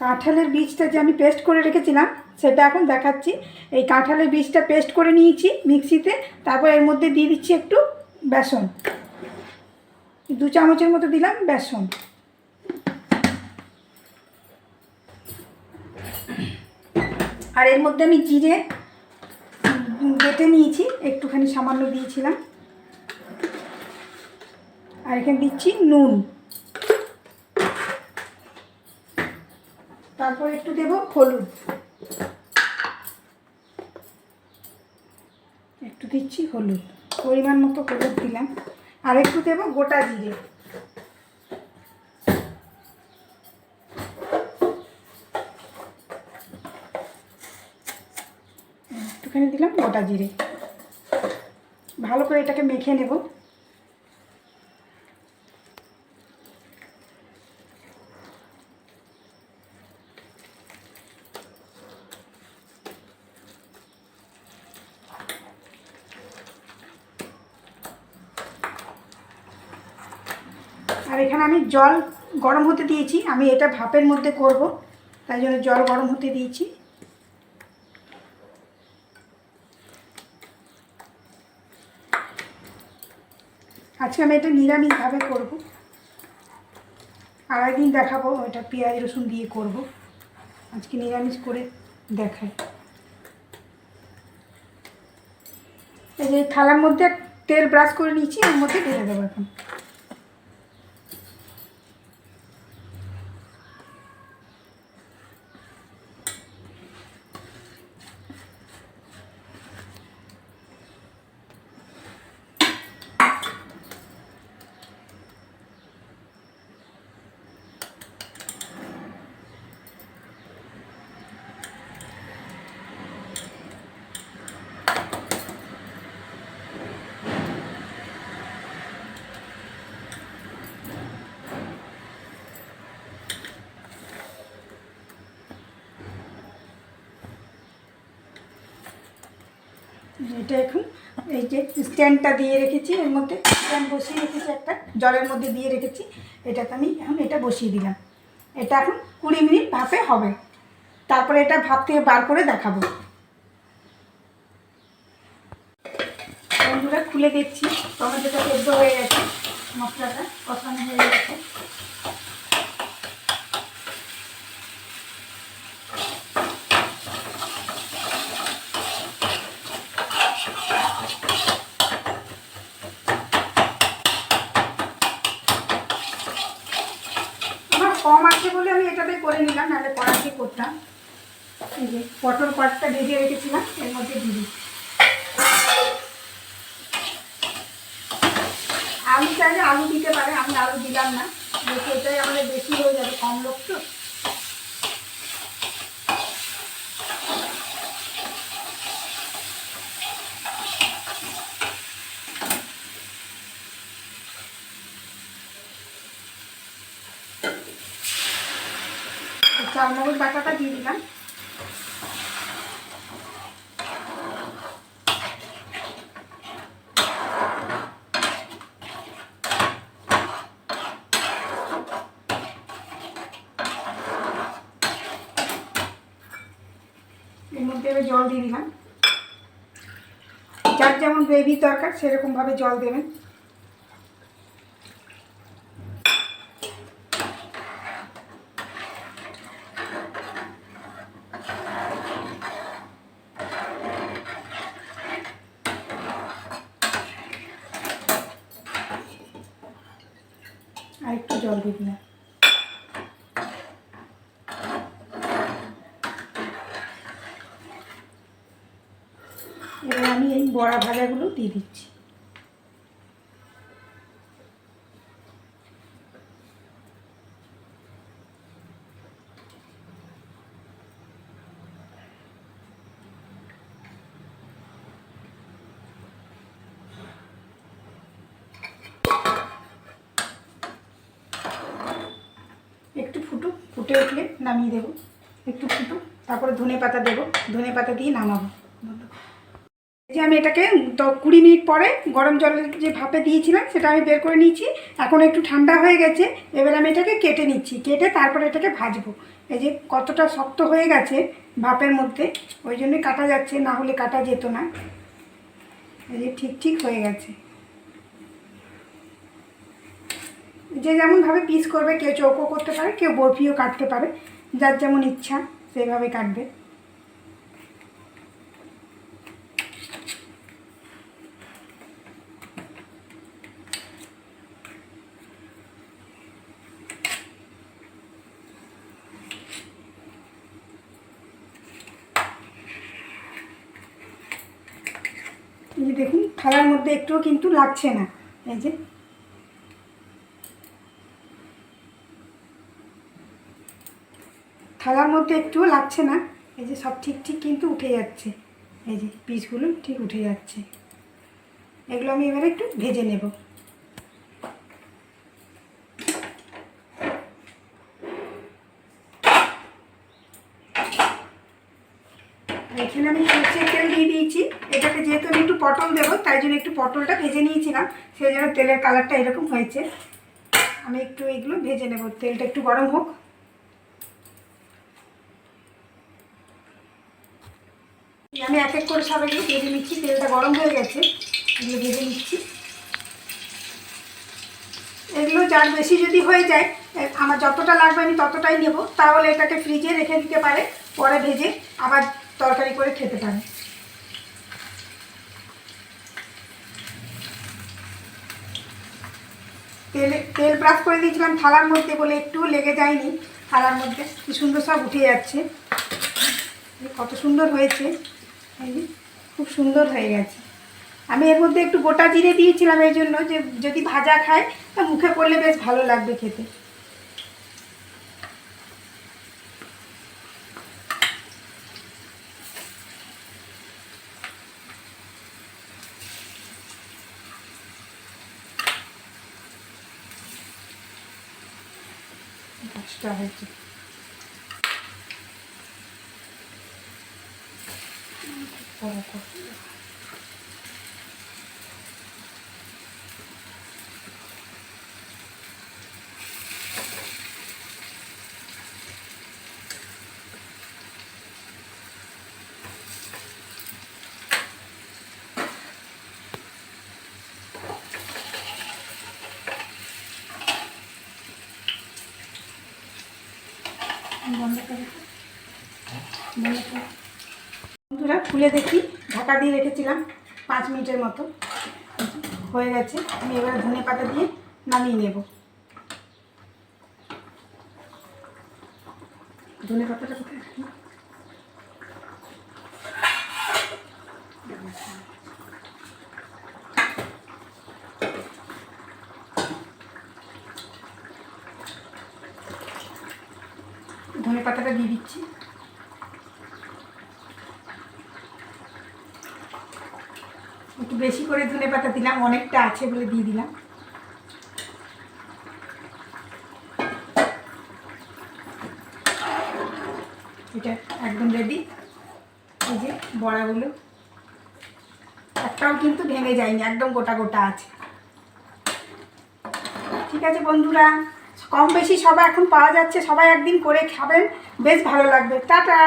কাঁঠালের বীজটা যে আমি পেস্ট করে রেখেছিলাম, সেটা এখন দেখাচ্ছি। এই কাঁঠালের বীজটা পেস্ট করে নিয়েছি মিক্সিতে, তারপর এর মধ্যে দিয়ে দিচ্ছি একটু বেসন। দু চামচের মতো দিলাম বেসন। আর এর মধ্যে আমি জিরে বেটে নিয়েছি, একটুখানি সামান্য দিয়েছিলাম। আর এখানে দিচ্ছি নুন। তারপর একটু দেব হলুদ। একটু দিচ্ছি হলুদ। পরিমাণ মতো হলুদ দিলাম। আর একটু দেব গোটা জিরে। একটুখানি দিলাম গোটা জিরে। ভালো করে এটাকে মেখে নেব। আর এখানে আমি জল গরম হতে দিয়েছি। আমি এটা ভাপের মধ্যে করব, তাই জন্য জল গরম হতে দিয়েছি। আজকে আমি এটা নিরামিষভাবে করব। আর একদিন দেখাবো এটা পেঁয়াজ রসুন দিয়ে করব। আজকে নিরামিষ করে দেখাই। এই যে থালার মধ্যে তেল ব্রাশ করে নিয়েছি ওর মধ্যে ঢেলে দেবো এখন। এটা এখন, এই যে স্ট্যান্ডটা দিয়ে রেখেছি, এর মধ্যে স্ট্যান্ড বসিয়ে রেখেছি একটা, জলের মধ্যে দিয়ে রেখেছি, এটাতে আমি এখন এটা বসিয়ে দিলাম। এটা এখন কুড়ি মিনিট ভাপে হবে। তারপরে এটা ভাপ থেকে বার করে দেখাবো। বন্ধুরা, খুলে দেখছি, টমেটোটা সেদ্ধ হয়ে গেছে, মশলাটা কষানো হয়ে গেছে আমার কম আছে বলে আমি এটাতে করে নিলাম নাহলে কড়াতে করতাম। এই যে পটল কয়েকটা ভেজে রেখেছিলাম, এর মধ্যে দিদি। আলু চাইলে আলু দিতে পারে, আমি আলু দিলাম না। সেটাই আমাদের বেশি হয়ে যাবে কম লোক তো। চালমগজ বাটাটা দিয়ে দিলাম। এর মধ্যে জল দিয়ে দিলাম। যার যেমন গ্রেভি দরকার, সেরকমভাবে জল দেবেন আর একটু জল দিবি না। এবার আমি এই বড়া ভাজাগুলো দিয়ে দিচ্ছি একটু ফুটুক ফুটে উঠলে নামিয়ে দেবো। একটু ফুটুক, তারপরে ধনে পাতা দেবো। ধনে পাতা দিয়ে নামাবো। যে আমি এটাকে কুড়ি মিনিট পরে গরম জলের যে ভাপে দিয়েছিলাম, সেটা আমি বের করে নিয়েছি। এখন একটু ঠান্ডা হয়ে গেছে, এবার আমি এটাকে কেটে নিচ্ছি। কেটে তারপরে এটাকে ভাজবো। এই যে কতটা শক্ত হয়ে গেছে ভাপের মধ্যে, ওই জন্যই কাটা যাচ্ছে, না হলে কাটা যেত না। এই যে ঠিক ঠিক হয়ে গেছে। যে যেমনভাবে পিস করবে, কেউ চৌকো করতে পারে, কেউ বরফিও কাটতে পারে। যার যেমন ইচ্ছা সেভাবে কাটবে। দেখুন, থালার মধ্যে একটুও কিন্তু লাগছে না। এই যে থালার মধ্যে একটুও লাগছে না। এই যে সব ঠিক ঠিক কিন্তু উঠে যাচ্ছে। এই যে পিসগুলো ঠিক উঠে যাচ্ছে। এগুলো আমি এবারে একটু ভেজে নেব। এখানে আমি সরষের তেল দিয়ে দিয়েছি। এটাকে যেহেতু আমি একটু পটল দেবো, তাই জন্য একটু পটলটা ভেজে নিয়েছিলাম। সেই জন্য তেলের কালারটা এরকম হয়েছে। আমি একটু এগুলো ভেজে নেব। তেলটা একটু গরম হোক। আমি এক এক করে সব ভেজে নিচ্ছি, তেলটা গরম হয়ে গেছে, এগুলো ভেজে নিচ্ছি। এগুলো যার বেশি যদি হয়ে যায় আমার যতটা লাগবে আমি ততটাই নেব, তাহলে এটাকে ফ্রিজে রেখে দিতে পারে, পরে ভেজে আবার তরকারি করে খেতে পারে। তেলে, তেল ব্রাশ করে দিয়েছিলাম থালার মধ্যে বলে একটু লেগে যায়নি, থালার মধ্যে, কি সুন্দর সব উঠে যাচ্ছে। কত সুন্দর হয়েছে। খুব সুন্দর হয়ে গেছে। আমি এর মধ্যে একটু গোটা জিরে দিয়েছিলাম এই জন্য যে যদি ভাজা খায়, তা মুখে পড়লে বেশ ভালো লাগবে খেতে। হয়েছে। বড় করে। বন্ধ করে দাও। বন্ধ করে দাও। বন্ধুরা, খুলে দেখি। ঢাকা দিয়ে রেখেছিলাম পাঁচ মিনিটের মতো। হয়ে গেছে। আমি এবার ধনে পাতা দিয়ে নামিয়ে নেব। ধনে পাতাটা কোথায় ধনে পাতাটা দিয়ে দিচ্ছি। বেশি করে ধনে পাতা দিলাম, অনেকটা আছে বলে দিয়ে দিলাম। এটা একদম রেডি এই যে বড়াগুলো। একটাও কিন্তু ভেঙে যায়নি, একদম গোটা গোটা আছে। ঠিক আছে বন্ধুরা, কম বেশি সবাই এখন পাওয়া যাচ্ছে, সবাই একদিন করে খাবেন, বেশ ভালো লাগবে। টাটা!